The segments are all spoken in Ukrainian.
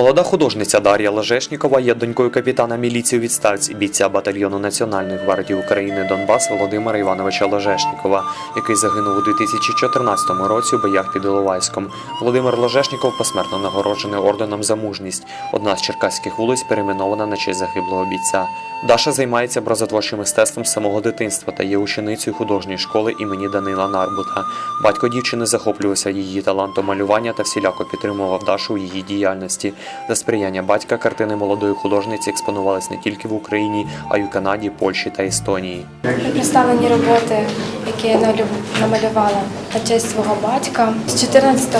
Молода художниця Дар'я Лажешнікова є донькою капітана міліції у відставці бійця батальйону Національної гвардії України Донбас Володимира Івановича Лажешнікова, який загинув у 2014 році у боях під Іловайськом. Володимир Лажешніков посмертно нагороджений орденом за мужність. Одна з черкаських вулиць перейменована на честь загиблого бійця. Даша займається образотворчим мистецтвом з самого дитинства та є ученицею художньої школи імені Данила Нарбута. Батько дівчини захоплювався її талантом малювання та всіляко підтримував Дашу у її діяльності. За сприяння батька картини молодої художниці експонувались не тільки в Україні, а й у Канаді, Польщі та Естонії. Представлені роботи, які я намалювала на честь свого батька з 14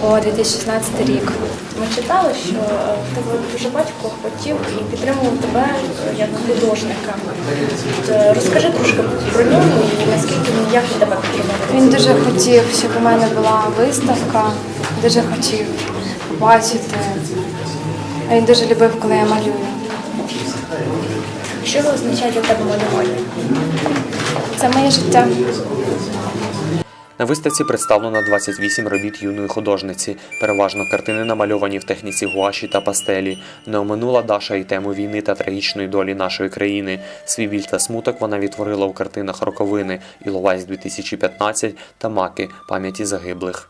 по 2016 рік. Ми читали, що тебе дуже батько хотів і підтримував тебе е, як художника. Е, Розкажи трошки про нього і наскільки він як тебе підтримував. Він дуже хотів, щоб у мене була виставка, дуже хотів побачити. А Він дуже любив, коли я малюю. Що означає для тебе малювання? Це моє життя. На виставці представлено 28 робіт юної художниці, переважно картини намальовані в техніці гуаші та пастелі. Не оминула Даша і тему війни та трагічної долі нашої країни. Свій біль та смуток вона відтворила у картинах роковини Іловайськ 2015 та Маки пам'яті загиблих.